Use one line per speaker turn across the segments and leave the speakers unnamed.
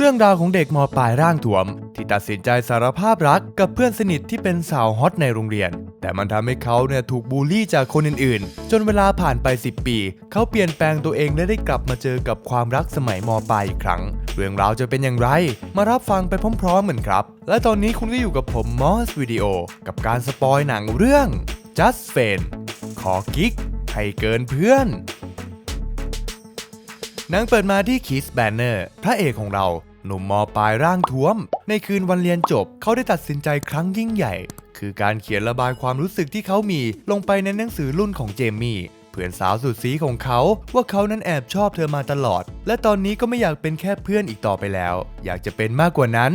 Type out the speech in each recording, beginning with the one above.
เรื่องราวของเด็กมปลายร่างถ่วม ที่ตัดสินใจสารภาพรักกับเพื่อนสนิทที่เป็นสาวฮอตในโรงเรียน แต่มันทำให้เขาเนี่ยถูกบูลลี่จากคนอื่นๆ จนเวลาผ่านไป 10 ปี เขาเปลี่ยนแปลงตัวเองและได้กลับมาเจอกับความรักสมัยมปลายอีกครั้ง เรื่องราวจะเป็นอย่างไร มารับฟังไปพร้อมๆกันครับ และตอนนี้คุณก็อยู่กับผมมอสวิดีโอกับการสปอยหนังเรื่อง Just f a n ขอกิ๊กให้เกินเพื่อน หนังเปิดมาที่คีสแบนเนอร์พระเอกของเรา หนุ่มมอปลายร่างท้วม ในคืนวันเรียนจบเขาได้ตัดสินใจครั้งยิ่งใหญ่ คือการเขียนระบายความรู้สึกที่เขามีลงไปในหนังสือรุ่นของเจมี่เพื่อนสาวสุดสีของเขาว่าเขานั้นแอบชอบเธอมาตลอด และตอนนี้ก็ไม่อยากเป็นแค่เพื่อนอีกต่อไปแล้ว อยากจะเป็นมากกว่านั้น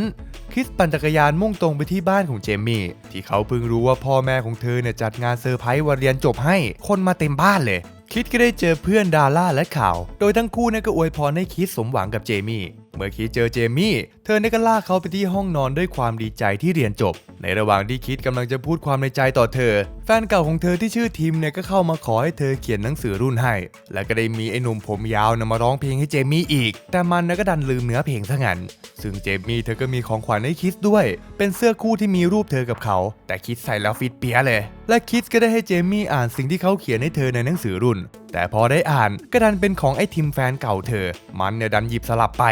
คริสปั่นจักรยานมุ่งตรงไปที่บ้านของเจมี่ที่เขาเพิ่งรู้ว่าพ่อแม่ของเธอเนี่ยจัดงานเซอร์ไพรส์วันเรียนจบให้คนมาเต็มบ้านเลย คิดก็ได้เจอเพื่อนดาร่าและข่าว โดยทั้งคู่นี่นก็อวยพรให้คิดสมหวังกับเจมี่ เมื่อคิดเจอเจมี่ เธอเนี่ยก็ลากเขาไปที่ห้องนอนด้วยความดีใจที่เรียนจบ ในระหว่างที่คิดกำลังจะพูดความในใจต่อเธอ แฟนเก่าของเธอที่ชื่อทิมเนี่ยก็เข้ามาขอให้เธอเขียนหนังสือรุ่นให้ และก็ได้มีไอ้หนุ่มผมยาวนะมาร้องเพลงให้เจมี่อีก แต่มันนะก็ดันลืมเนื้อเพลงซะงั้น ซึ่งเจมี่เธอก็มีของขวัญให้คิดด้วย เป็นเสื้อคู่ที่มีรูปเธอกับเขา แต่คิดใส่แล้วฟิตเปียเลย และคิดก็ได้ให้เจมี่อ่านสิ่งที่เขาเขียนให้เธอในหนังสือรุ่น แต่พอได้อ่านก็ดันเป็นของไอ้ทิมแฟนเก่าเธอ มันเนี่ยดันหยิบสลับไป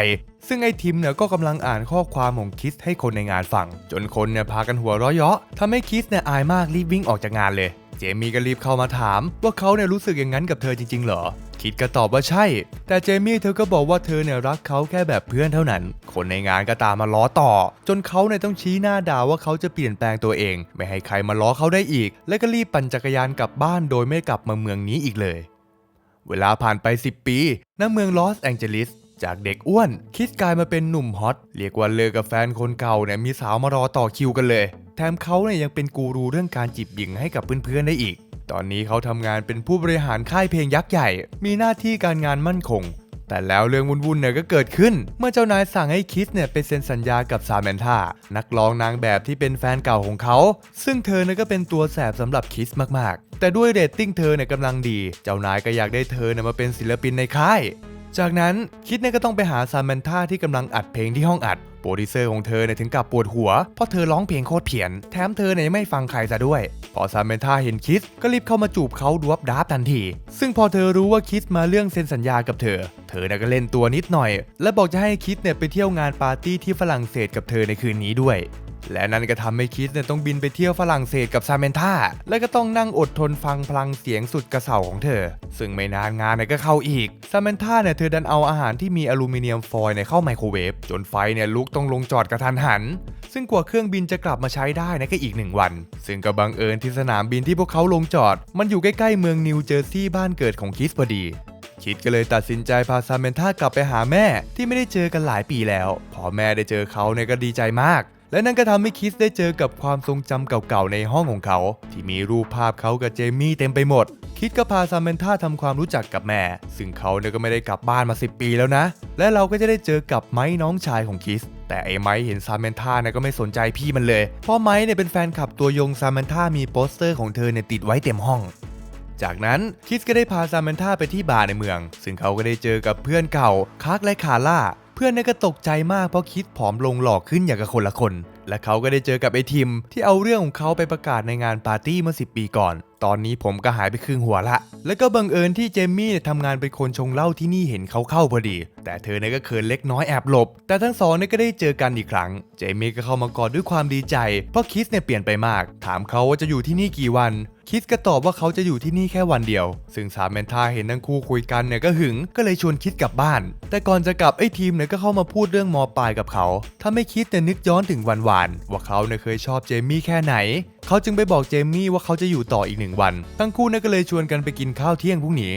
ซึ่งไอ้ทิมเนี่ยก็กำลังอ่านข้อความของคิสให้คนในงานฟัง จนคนเนี่ยพากันหัวเราะเยาะทำให้คิสเนี่ยอายมากรีบวิ่งออกจากงานเลย เจมี่ก็รีบเข้ามาถาม ว่าเขาเนี่ยรู้สึกอย่างนั้นกับเธอจริงๆเหรอ คิดก็ตอบว่าใช่ แต่เจมี่เธอก็บอกว่าเธอเนี่ยรักเขาแค่แบบเพื่อนเท่านั้น คนในงานก็ตามมาล้อต่อ จนเขาเนี่ยต้องชี้หน้าด่าว่าเขาจะเปลี่ยนแปลงตัวเอง ไม่ให้ใครมาล้อเขาได้อีก และก็รีบปั่นจักรยานกลับบ้านโดยไม่กลับมาเมืองนี้อีกเลย เวลาผ่านไป 10 ปีณเมืองลอสแองเจลิส จากเด็กอ้วน คิดกลายมาเป็นหนุ่มฮอตเรียกว่าเลิกกับแฟนคนเก่าเนี่ยมีสาวมารอต่อคิวกันเลย แถมเขาเนี่ยยังเป็นกูรูเรื่องการจีบหญิงให้กับเพื่อนๆได้อีก ตอนนี้เขาทำงานเป็นผู้บริหารค่ายเพลงยักษ์ใหญ่ มีหน้าที่การงานมั่นคง แต่แล้วเรื่องวุ่นๆเนี่ยก็เกิดขึ้น เมื่อเจ้านายสั่งให้คิสเนี่ยไปเซ็นสัญญากับซาแมนธานักร้องนางแบบที่เป็นแฟนเก่าของเขา ซึ่งเธอเนี่ยก็เป็นตัวแสบสำหรับคิสมากๆ แต่ด้วยเรตติ้งเธอเนี่ยกำลังดี เจ้านายก็อยากได้เธอเนี่ยมาเป็นศิลปินในค่าย จากนั้นคิดเนี่ยก็ต้องไปหาซาแมนธาที่กำลังอัดเพลงที่ห้องอัด โปรดิวเซอร์ของเธอเนี่ยถึงกับปวดหัว เพราะเธอร้องเพลงโคตรเพี้ยน แถมเธอเนี่ยยังไม่ฟังใครซะด้วย พอซาแมนธาเห็นคิดก็รีบเข้ามาจูบเขาดวบดาบทันที ซึ่งพอเธอรู้ว่าคิดมาเรื่องเซ็นสัญญากับเธอ เธอเนี่ยก็เล่นตัวนิดหน่อย และบอกจะให้คิดเนี่ยไปเที่ยวงานปาร์ตี้ที่ฝรั่งเศสกับเธอในคืนนี้ด้วย และนั่นก็ทำให้คิดเนี่ยต้องบินไปเที่ยวฝรั่งเศสกับซาเมนธาและก็ต้องนั่งอดทนฟังพลังเสียงสุดกระเสาของเธอ ซึ่งไม่นานงานเนี่ยก็เข้าอีกซาเมนธาเนี่ยเธอดันเอาอาหารที่มีอลูมิเนียมฟอยล์เนี่ยเข้าไมโครเวฟจนไฟเนี่ยลุกต้องลงจอดกระทันหัน ซึ่งกว่าเครื่องบินจะกลับมาใช้ได้นะก็อีกหนึ่งวัน ซึ่งก็บังเอิญที่สนามบินที่พวกเขาลงจอด มันอยู่ใกล้ๆเมืองนิวเจอร์ซีย์บ้านเกิดของคิสพอดีคิดก็เลยตัดสินใจพาซาเมนธากลับไปหาแม่ที่ไม่ได้เจอกันหลายปีแล้ว พอแม่ได้เจอเขาเนี่ยก็ดีใจมาก และนั่นก็ทำให้คิสได้เจอกับความทรงจำเก่าๆในห้องของเขา ที่มีรูปภาพเขากับเจมี่เต็มไปหมด คิดก็พาซามเมนธาทำความรู้จักกับแม่ ซึ่งเขาเนี่ยก็ไม่ได้กลับบ้านมา 10 ปีแล้วนะ และเราก็จะได้เจอกับไม้น้องชายของคิสแต่ไอ้ไม้เห็นซามเมนธาเนี่ยก็ไม่สนใจพี่มันเลย เพราะไม้เนี่ยเป็นแฟนคลับตัวยงซามเมนธามีโปสเตอร์ของเธอเนี่ยติดไว้เต็มห้องจากนั้นคิสก็ได้พาซามันธาไปที่บาร์ในเมือง ซึ่งเขาก็ได้เจอกับเพื่อนเก่าคักและคาร่า เพื่อนก็ตกใจมากเพราะคิดผอมลงหล่อขึ้นอย่างกับคนละคน และเขาก็ได้เจอกับไอทิม ที่เอาเรื่องของเขาไปประกาศในงานปาร์ตี้เมื่อ 10 ปีก่อน ตอนนี้ผมก็หายไปครึ่งหัวละ แล้วก็บังเอิญที่เจมมี่เนี่ยทำงานเป็นคนชงเหล้าที่นี่เห็นเขาเข้าพอดี แต่เธอเนี่ยก็เขินเล็กน้อยแอบหลบ แต่ทั้งสองเนี่ยก็ได้เจอกันอีกครั้ง เจมี่ก็เข้ามากอดด้วยความดีใจ เพราะคิสเนี่ยเปลี่ยนไปมาก ถามเขาว่าจะอยู่ที่นี่กี่วันคิดก็ตอบว่าเขาจะอยู่ที่นี่แค่วันเดียว ซึ่งสามเมนทาเห็นทั้งคู่คุยกันเนี่ยก็หึงก็เลยชวนคิดกลับบ้าน แต่ก่อนจะกลับไอ้ทีมเนี่ยก็เข้ามาพูดเรื่องมอปลายกับเขา ถ้าไม่คิดเนี่ยนึกย้อนถึงวันวานว่าเขาเนี่ยเคยชอบเจมี่แค่ไหน เขาจึงไปบอกเจมี่ว่าเขาจะอยู่ต่ออีกหนึ่งวัน ทั้งคู่เนี่ยก็เลยชวนกันไปกินข้าวเที่ยงพรุ่งนี้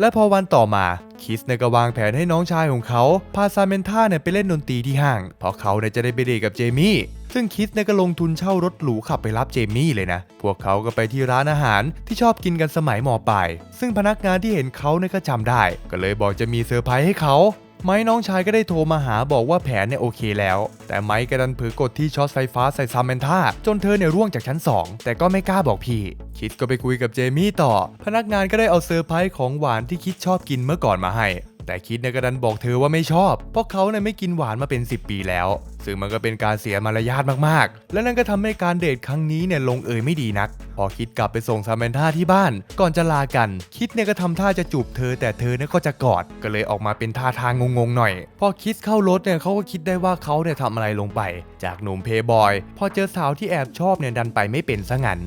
และพอวันต่อมาคิสเนี่ยก็วางแผนให้น้องชายของเขาพาซาเมนธาเนี่ยไปเล่นดนตรีที่ห้าง เพราะเขาเนี่ยจะได้ไปเดทกับเจมี่ซึ่งคิสเนี่ยก็ลงทุนเช่ารถหรูขับไปรับเจมี่เลยนะ พวกเขาก็ไปที่ร้านอาหารที่ชอบกินกันสมัยมปลายซึ่งพนักงานที่เห็นเขาเนี่ยก็จำได้ ก็เลยบอกจะมีเซอร์ไพรส์ให้เขา ไม้น้องชายก็ได้โทรมาหาบอกว่าแผนเนี่ยโอเคแล้ว แต่ไม้ก็ดันเผลอกดที่ช็อตไฟฟ้าใส่ซามเมนธาจนเธอเนี่ยร่วงจากชั้น 2 แต่ก็ไม่กล้าบอกพี่ คิดก็ไปคุยกับเจมี่ต่อ พนักงานก็ได้เอาเซอร์ไพรส์ของหวานที่คิดชอบกินเมื่อก่อนมาให้ แต่คิดเนี่ยก็ดันบอกเธอว่าไม่ชอบ เพราะเขาเนี่ยไม่กินหวานมาเป็น 10 ปีแล้ว ซึ่งมันก็เป็นการเสียมารยาทมากๆ และนั่นก็ทำให้การเดทครั้งนี้เนี่ยลงเอยไม่ดีนัก พอคิดกลับไปส่งซามเมนท่าที่บ้าน ก่อนจะลากัน คิดเนี่ยก็ทำท่าจะจูบเธอ แต่เธอเนี่ยก็จะกอด ก็เลยออกมาเป็นท่าทางงงๆหน่อย พอคิดเข้ารถเนี่ยเขาก็คิดได้ว่าเขาเนี่ยทำอะไรลงไป จากหนุ่มเพย์บอย พอเจอสาวที่แอบชอบเนี่ยดันไปไม่เป็นซะงั้น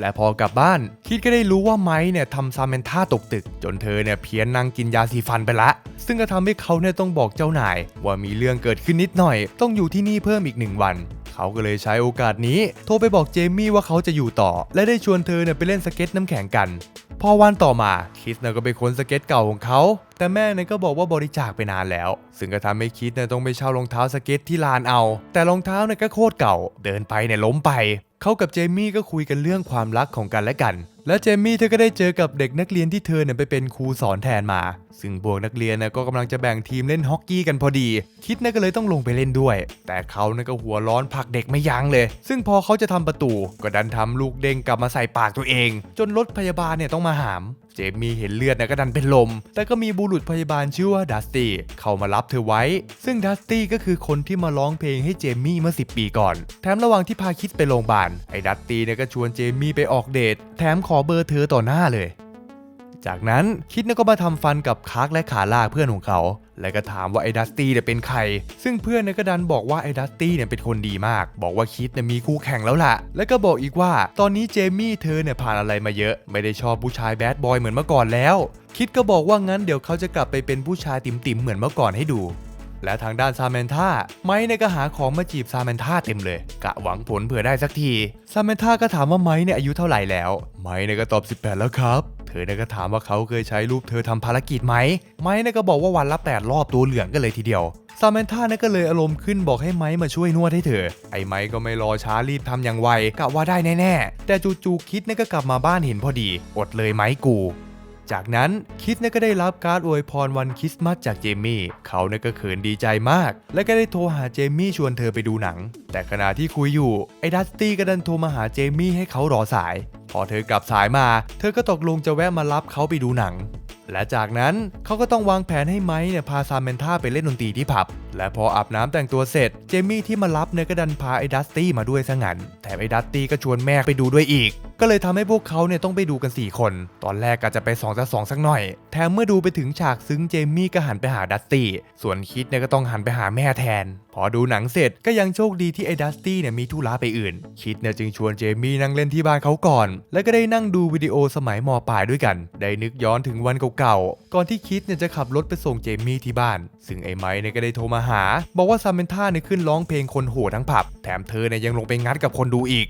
และพอกลับบ้าน คิดก็ได้รู้ว่าไม้เนี่ยทำซามเมนท่าตกตึก จนเธอเนี่ยเพี้ยนนั่งกินยาสีฟันไปละ ซึ่งก็ทำให้เขาเนี่ยต้องบอกเจ้านาย ว่ามีเรื่องเกิดขึ้นนิดหน่อย ต้องอยู่ที่นี่เพิ่มอีกหนึ่งวันเขาก็เลยใช้โอกาสนี้ โทรไปบอกเจมี่ว่าเขาจะอยู่ต่อ และได้ชวนเธอเนี่ยไปเล่นสเก็ตน้ำแข็งกัน พอวันต่อมาคิดเนี่ยก็ไปค้นสเก็ตเก่าของเขา แต่แม่เนี่ยก็บอกว่าบริจาคไปนานแล้ว ซึ่งก็ทำให้คิดเนี่ยต้องไปเช่ารองเท้าสเก็ตที่ลานเอา แต่รองเท้าเนี่ยก็โคตรเก่า เดินไปเนี่ยล้มไป เขากับเจมี่ก็คุยกันเรื่องความรักของกันและกัน และเจมี่เธอก็ได้เจอกับเด็กนักเรียนที่เธอเนี่ยไปเป็นครูสอนแทนมา ซึ่งพวกนักเรียนเนี่ยก็กำลังจะแบ่งทีมเล่นฮอกกี้กันพอดี คิดน่ก็เลยต้องลงไปเล่นด้วย แต่เขาเนี่ยก็หัวร้อนผลักเด็กไม่ยั้งเลย ซึ่งพอเขาจะทำประตู ก็ดันทำลูกเด้งกลับมาใส่ปากตัวเอง จนรถพยาบาลเนี่ยต้องมาหามเจมี่เห็นเลือดนะก็ดันเป็นลม แต่ก็มีบุรุษพยาบาลชื่อว่าดัสตี้เข้ามารับเธอไว้ ซึ่งดัสตี้ก็คือคนที่มาร้องเพลงให้เจมี่เมื่อ 10 ปีก่อน แถมระหว่างที่พาคิดไปโรงพยาบาล ไอ้ดัสตี้เนี่ยก็ชวนเจมี่ไปออกเดท แถมขอเบอร์เธอต่อหน้าเลย จากนั้นคิดนก็มาทำฟันกับคาร์กและขาล่าเพื่อนของเขา และก็ถามว่าไอ้ดัสตี้เนี่ยเป็นใคร ซึ่งเพื่อนเนี่ยก็ดันบอกว่าไอ้ดัสตี้เนี่ยเป็นคนดีมาก บอกว่าคิดเนี่ยมีคู่แข่งแล้วล่ะ แล้วก็บอกอีกว่า ตอนนี้เจมี่เธอเนี่ยผ่านอะไรมาเยอะ ไม่ได้ชอบผู้ชายแบดบอยเหมือนเมื่อก่อนแล้ว คิดก็บอกว่างั้นเดี๋ยวเขาจะกลับไปเป็นผู้ชายติ่มๆเหมือนเมื่อก่อนให้ดู และทางด้านซาแมนธาไม้เนี่ยก็หาของมาจีบซาแมนธาเต็มเลย กะหวังผลเผื่อได้สักทีซาแมนธาก็ถามว่าไม้เนี่ยอายุเท่าไหร่แล้ว ไม้เนี่ยก็ตอบ 18 แล้วครับ เธอเนี่ยก็ถามว่าเขาเคยใช้รูปเธอทำภารกิจไหม ไม้เนี่ยก็บอกว่าวันละ8รอบตัวเหลืองกันเลยทีเดียวซาแมนธาเนี่ยก็เลยอารมณ์ขึ้นบอกให้ไม้มาช่วยนวดให้เธอ ไอ้ไม้ก็ไม่รอช้ารีบทำอย่างไวกะว่าได้แน่ๆแต่จู่ๆคิดเนี่ยก็กลับมาบ้านเห็นพอดี อดเลยไม้กู จากนั้นคิดเนี่ยก็ได้รับการ์ดอวยพรวันคริสต์มาสจากเจมี่ เขาเนี่ยก็เขินดีใจมาก และก็ได้โทรหาเจมี่ชวนเธอไปดูหนัง แต่ขณะที่คุยอยู่ไอ้ดัสตี้ก็ดันโทรมาหาเจมี่ให้เขารอสาย พอเธอกลับสายมา เธอก็ตกลงจะแวะมารับเขาไปดูหนัง และจากนั้นเขาก็ต้องวางแผนให้ไมค์เนี่ยพาซามเมนท่าไปเล่นดนตรีที่ผับ และพออาบน้ำแต่งตัวเสร็จ เจมี่ที่มารับเนี่ยก็ดันพาไอ้ดัสตี้มาด้วยซะงั้น แถมไอ้ดัสตี้ก็ชวนแม่ไปดูด้วยอีก ก็เลยทำให้พวกเขาเนี่ยต้องไปดูกัน 4 คน ตอนแรกก็จะไป2องต่อ2สักหน่อย แถมเมื่อดูไปถึงฉากซึ้งเจมี่ก็หันไปหาดัสตี้ ส่วนคิดเนี่ยก็ต้องหันไปหาแม่แทน พอดูหนังเสร็จก็ยังโชคดีที่ไอ้ดัสตี้เนี่ยมีธุระไปอื่น คิดเนี่ยจึงชวนเจมี่นั่งเล่นที่บ้านเขาก่อน แล้วก็ได้นั่งดูวิดีโอสมัยมปลายด้วยกัน ได้นึกย้อนถึงวันเก่าๆ ก่อนที่คิดเนี่ยจะขับรถไปส่งเจมี่ที่บ้าน ซึ่งไอ้ไม้เนี่ยก็ได้โทรมาหา บอกว่าซามเมนท่าเนี่ยขึ้นร้องเพลงคนโหดทั้งผับ แถมเธอเนี่ยยังลงไปงัดกับคนดูอีก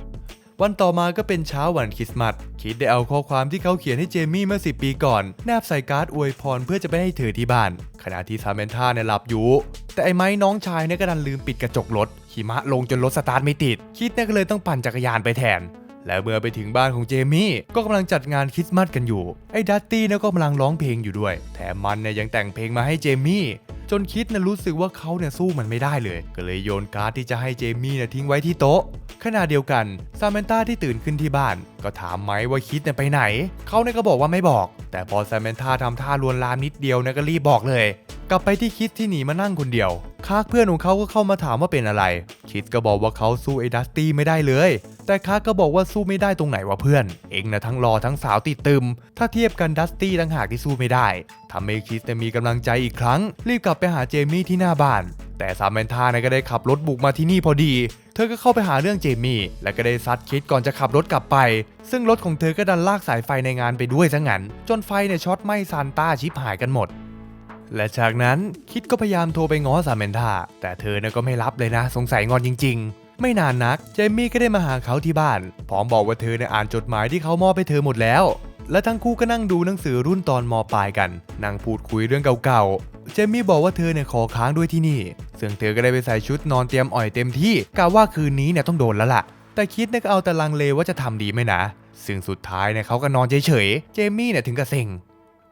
วันต่อมาก็เป็นเช้าวันคริสต์มาส คิดได้เอาข้อความที่เขาเขียนให้เจมี่เมื่อ 10 ปีก่อน แนบใส่การ์ดอวยพรเพื่อจะไปให้เธอที่บ้าน ขณะที่ซามเมนท่าเนี่ยหลับอยู่ แต่ไอ้ไม้น้องชายเนี่ยก็ดันลืมปิดกระจกรถ หิมะลงจนรถสตาร์ทไม่ติด คิดเนี่ยก็เลยต้องปั่นจักรยานไปแทน และเมื่อไปถึงบ้านของเจมี่ก็กำลังจัดงานคริสต์มาสกันอยู่ ไอ้ดัตตี้นก็กำลังร้องเพลงอยู่ด้วย แถมมันเนี่ยยังแต่งเพลงมาให้เจมี่จนคิดนะรู้สึกว่าเขาเนี่ยสู้มันไม่ได้เลย ก็เลยโยนการ์ดที่จะให้เจมี่เนี่ยทิ้งไว้ที่โต๊ะขณะเดียวกันซามเมนต้าที่ตื่นขึ้นที่บ้าน ก็ถามไม้ว่าคิดเนี่ยไปไหน เขาเนี่ยก็บอกว่าไม่บอก แต่พอซามเมนต้าทำท่าลวนลามนิดเดียวเนี่ยก็รีบบอกเลย กลับไปที่คิดที่หนีมานั่งคนเดียว คากเพื่อนของเขาก็เข้ามาถามว่าเป็นอะไร คิดก็บอกว่าเขาสู้ไอ้ดัสตี้ไม่ได้เลย แต่คากก็บอกว่าสู้ไม่ได้ตรงไหนวะเพื่อน เองนะทั้งรอทั้งสาวติดตึม ถ้าเทียบกันดัสตี้ต่างหากที่สู้ไม่ได้ทำให้คิดเนี่ยมีกำลังใจอีกครั้ง รีบกลับไปหาเจมี่ที่หน้าบ้าน แต่ซามเมนธาเนี่ยก็ได้ขับรถบุกมาที่นี่พอดี เธอก็เข้าไปหาเรื่องเจมี่ และก็ได้ซัดคิดก่อนจะขับรถกลับไป ซึ่งรถของเธอก็ดันลากสายไฟในงานไปด้วยซะงั้น จนไฟเนี่ยช็อตไหม้ซานต้าชิบหายกันหมด และจากนั้นคิดก็พยายามโทรไปง้อซาเมนธาแต่เธอเนี่ยก็ไม่รับเลยนะ สงสัยงอนจริง ๆ ไม่นานนักเจมี่ก็ได้มาหาเขาที่บ้านพร้อมบอกว่าเธอเนี่ยอ่านจดหมายที่เขามอบให้เธอหมดแล้ว และทั้งคู่ก็นั่งดูหนังสือรุ่นตอนมปลายกันนั่งพูดคุยเรื่องเก่าๆเจมี่บอกว่าเธอเนี่ยขอค้างด้วยที่นี่ ซึ่งเธอก็ได้ไปใส่ชุดนอนเตรียมอ่อยเต็มที่กะว่าคืนนี้เนี่ยต้องโดนแล้วล่ะ แต่คิดเนี่ยก็เอาแต่ลังเลว่าจะทำดีไหมนะซึ่งสุดท้ายเนี่ยเขาก็นอนเฉยๆเจมี่เนี่ยถึงกับเซ็ง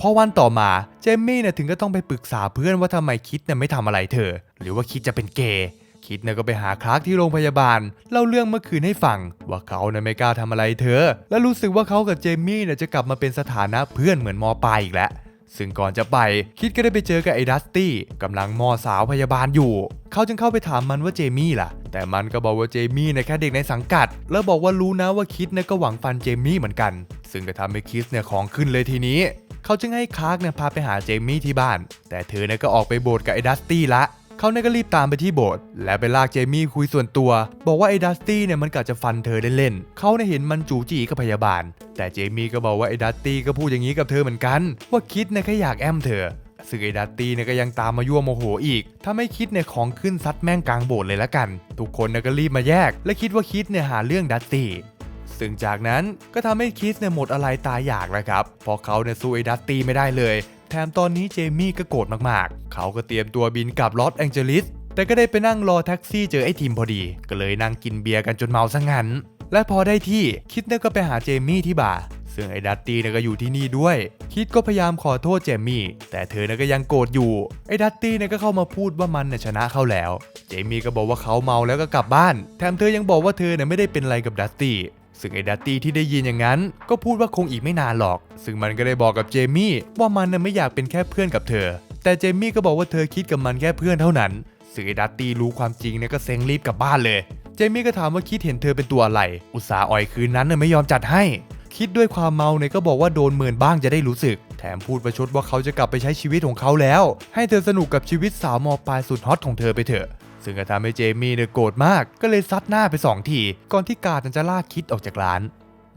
พอวันต่อมาเจมมี่เนี่ยถึงก็ต้องไปปรึกษาเพื่อนว่าทำไมคิดเนี่ยไม่ทำอะไรเธอ หรือว่าคิดจะเป็นเกย์คิดเนี่ยก็ไปหาคลาร์กที่โรงพยาบาลเล่าเรื่องเมื่อคืนให้ฟัง ว่าเขาเนี่ยไม่กล้าทำอะไรเธอ และรู้สึกว่าเขากับเจมมี่เนี่ยจะกลับมาเป็นสถานะเพื่อนเหมือนมปลายอีกแล้วซึ่งก่อนจะไปคิดก็ได้ไปเจอกับไอ้ดัสตี้กำลังมอสาวพยาบาลอยู่ เขาจึงเข้าไปถามมันว่าเจมี่ล่ะ แต่มันก็บอกว่าเจมี่เนี่ยแค่เด็กในสังกัด แล้วบอกว่ารู้นะว่าคิดเนี่ยก็หวังฟันเจมี่เหมือนกัน ซึ่งก็ทำให้คิดเนี่ยของขึ้นเลยทีนี้ เขาจึงให้คาร์กเนี่ยพาไปหาเจมี่ที่บ้าน แต่เธอเนี่ยก็ออกไปโบสถ์กับไอ้ดัสตี้ละเขาเนี่ยก็รีบตามไปที่โบสถ์และไปลากเจมี่คุยส่วนตัว บอกว่าไอ้ดัสตี้เนี่ยมันกะจะฟันเธอเล่นๆเขาเนี่ยเห็นมันจูจีกับพยาบาล แต่เจมี่ก็บอกว่าไอ้ดัสตี้ก็พูดอย่างนี้กับเธอเหมือนกัน ว่าคิดเนี่ยแค่อยากแอมเธอซึ่งไอ้ดัตตี้เนี่ยก็ยังตามมายั่วโมโหอีก ถ้าไม่คิดเนี่ยของขึ้นซัดแม่งกลางโบสถ์เลยละกัน ทุกคนเนี่ยก็รีบมาแยก และคิดว่าคิดเนี่ยหาเรื่องดัตตี้ ซึ่งจากนั้นก็ทำให้คิสเนี่ยหมดอะไรตายอยากแล้วครับเพราะเขาเนี่ยสู้ไอ้ดัตตี้ไม่ได้เลย แถมตอนนี้เจมี่ก็โกรธมากๆ เขาก็เตรียมตัวบินกลับลอสแองเจลิสแต่ก็ได้ไปนั่งรอแท็กซี่เจอไอ้ทีมพอดี ก็เลยนั่งกินเบียร์กันจนเมาซะงั้น และพอได้ที่คิดเนี่ยก็ไปหาเจมี่ที่บาร์ซึ่งไอ้ดัตตี้เนี่ยก็อยู่ที่นี่ด้วย คิดก็พยายามขอโทษเจมี่ แต่เธอเนี่ยก็ยังโกรธอยู่ ไอ้ดัตตี้เนี่ยก็เข้ามาพูดว่ามันเนี่ยชนะเขาแล้ว เจมี่ก็บอกว่าเขาเมาแล้วก็กลับบ้าน แถมเธอยังบอกว่าเธอเนี่ยไม่ได้เป็นอะไรกับดัตตี้ ซึ่งไอ้ดัตตี้ที่ได้ยินอย่างนั้น ก็พูดว่าคงอีกไม่นานหรอก ซึ่งมันก็ได้บอกกับเจมี่ว่ามันน่ะไม่อยากเป็นแค่เพื่อนกับเธอ แต่เจมี่ก็บอกว่าเธอคิดกับมันแค่เพื่อนเท่านั้น ซึ่งไอ้ดัตตี้รู้ความจริงเนี่ยก็เซ็งรีบกลับบ้านเลย เจมี่ก็ถามว่าคิดเห็นเธอเป็นตัวอะไร อุตส่าห์อ่อยคืนนั้นน่ะไม่ยอมจัดให้ คิดด้วยความเมาเนี่ยก็บอกว่าโดนเมินบ้างจะได้รู้สึก แถมพูดประชดว่าเขาจะกลับไปใช้ชีวิตของเขาแล้ว ให้เธอสนุกกับชีวิตสาวมอปลายสุดฮอตของเธอไปเถอะ ซึ่งก็ทำให้เจมี่เนี่ยโกรธมากก็เลยซัดหน้าไปสองทีก่อนที่กาดจะลากคิดออกจากร้าน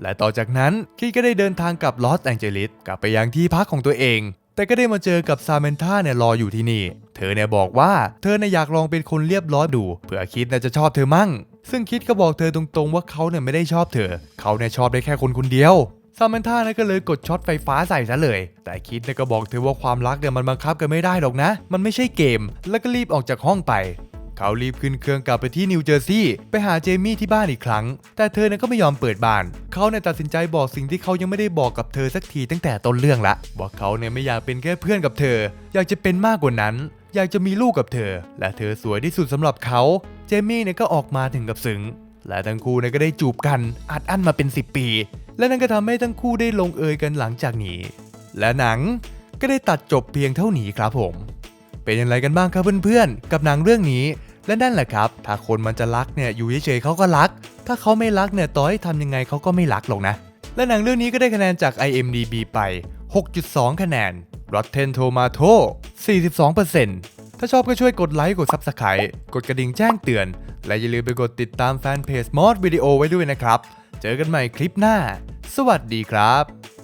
และต่อจากนั้นคิดก็ได้เดินทางกลับลอสแองเจลิสกลับไปยังที่พักของตัวเอง แต่ก็ได้มาเจอกับซาเมนธาเนี่ยรออยู่ที่นี่ เธอเนี่ยบอกว่าเธอเนี่ยอยากลองเป็นคนเรียบร้อยดูเผื่อคิดเนี่ยจะชอบเธอมั่ง ซึ่งคิดก็บอกเธอตรงๆ ว่าเขาเนี่ยไม่ได้ชอบเธอ เขาเนี่ยชอบได้แค่คนคนเดียวซามันธาเนี่ยก็เลยกดช็อตไฟฟ้าใส่ซะเลย แต่คิดเนี่ยก็บอกเธอว่าความรักเนี่ยมันบังคับกันไม่ได้หรอกนะ มันไม่ใช่เกม แล้วก็รีบออกจากห้องไป เขารีบขึ้นเครื่องกลับไปที่นิวเจอร์ซีย์ไปหาเจมี่ที่บ้านอีกครั้ง แต่เธอนี่ยก็ไม่ยอมเปิดบ้าน เขาเนี่ยตัดสินใจบอกสิ่งที่เขายังไม่ได้บอกกับเธอสักทีตั้งแต่ต้นเรื่องละว่าเขาเนี่ยไม่อยากเป็นแค่เพื่อนกับเธอ อยากจะเป็นมากกว่านั้น อยากจะมีลูกกับเธอ และเธอสวยที่สุดสำหรับเขาเจมี่เนี่ยก็ออกมาถึงกับซึ้งและทั้งคู่เนี่ยก็ได้จูบกันอัดอั้นมาเป็น 10 ปี และนั่นก็ทำให้ทั้งคู่ได้ลงเอยกันหลังจากนี้ และหนังก็ได้ตัดจบเพียงเท่านี้ครับผม เป็นอย่างไรกันบ้างครับเพื่อนๆ กับหนังเรื่องนี้ และนั่นแหละครับ ถ้าคนมันจะรักเนี่ยอยู่เฉยๆเขาก็รัก ถ้าเขาไม่รักเนี่ยต่อให้ทำยังไงเขาก็ไม่รักหรอกนะ และหนังเรื่องนี้ก็ได้คะแนนจาก IMDB ไป 6.2 คะแนน Rotten Tomato 42%ถ้าชอบก็ช่วยกดไลค์กด Subscribe กดกระดิ่งแจ้งเตือน และอย่าลืมไปกดติดตามแฟนเพจมอสวิดีโอไว้ด้วยนะครับ เจอกันใหม่คลิปหน้า สวัสดีครับ